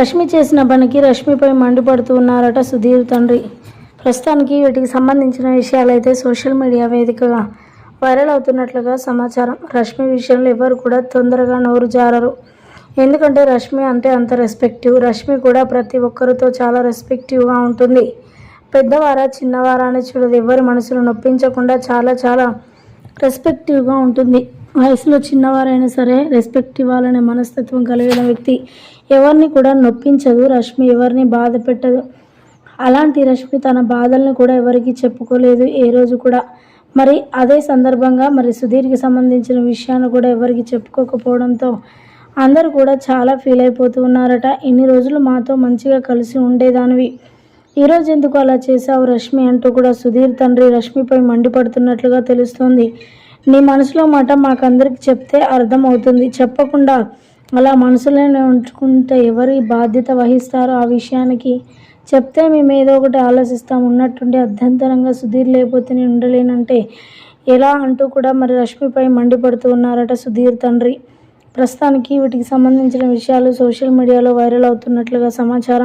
రష్మి చేసిన పనికి రష్మిపై మండిపడుతూ ఉన్నారట సుధీర్ తండ్రి. ప్రస్తుతానికి వీటికి సంబంధించిన విషయాలైతే సోషల్ మీడియా వేదికగా వైరల్ అవుతున్నట్లుగా సమాచారం. రష్మి విషయంలో ఎవరు కూడా తొందరగా నోరు జారరు. ఎందుకంటే రష్మి అంటే అంత రెస్పెక్టివ్. రష్మి కూడా ప్రతి ఒక్కరితో చాలా రెస్పెక్టివ్గా ఉంటుంది. పెద్దవారా చిన్నవారా అని చూడదు. ఎవరి మనసును నొప్పించకుండా చాలా చాలా రెస్పెక్టివ్గా ఉంటుంది. వయసులో చిన్నవారైనా సరే రెస్పెక్ట్ ఇవ్వాలనే మనస్తత్వం కలిగిన వ్యక్తి ఎవరిని కూడా నొప్పించదు రష్మి ఎవరిని బాధ పెట్టదు. అలాంటి రష్మి తన బాధలను కూడా ఎవరికి చెప్పుకోలేదు ఏ రోజు కూడా. మరి అదే సందర్భంగా మరి సుధీర్కి సంబంధించిన విషయాన్ని కూడా ఎవరికి చెప్పుకోకపోవడంతో అందరూ కూడా చాలా ఫీల్ అయిపోతూ ఉన్నారట. ఇన్ని రోజులు మాతో మంచిగా కలిసి ఉండేదానివి. ఈరోజు ఎందుకు అలా చేశావు రష్మి అంటూ కూడా సుధీర్ తండ్రి రష్మిపై మండిపడుతున్నట్లుగా తెలుస్తోంది. నీ మనసులో మాట మాకందరికి చెప్తే అర్థమవుతుంది. చెప్పకుండా అలా మనసులోనే ఉంచుకుంటే ఎవరి బాధ్యత వహిస్తారో ఆ విషయానికి చెప్తే మేము ఏదో ఒకటి ఆలోచిస్తాం. ఉన్నట్టుండి అధ్యంతరంగా సుధీర్ లేకపోతే నేను ఉండలేనంటే ఎలా అంటూ కూడా మరి రష్మిపై మండిపడుతూ ఉన్నారట సుధీర్ తండ్రి. ప్రస్తుతానికి వీటికి సంబంధించిన విషయాలు సోషల్ మీడియాలో వైరల్ అవుతున్నట్లుగా సమాచారం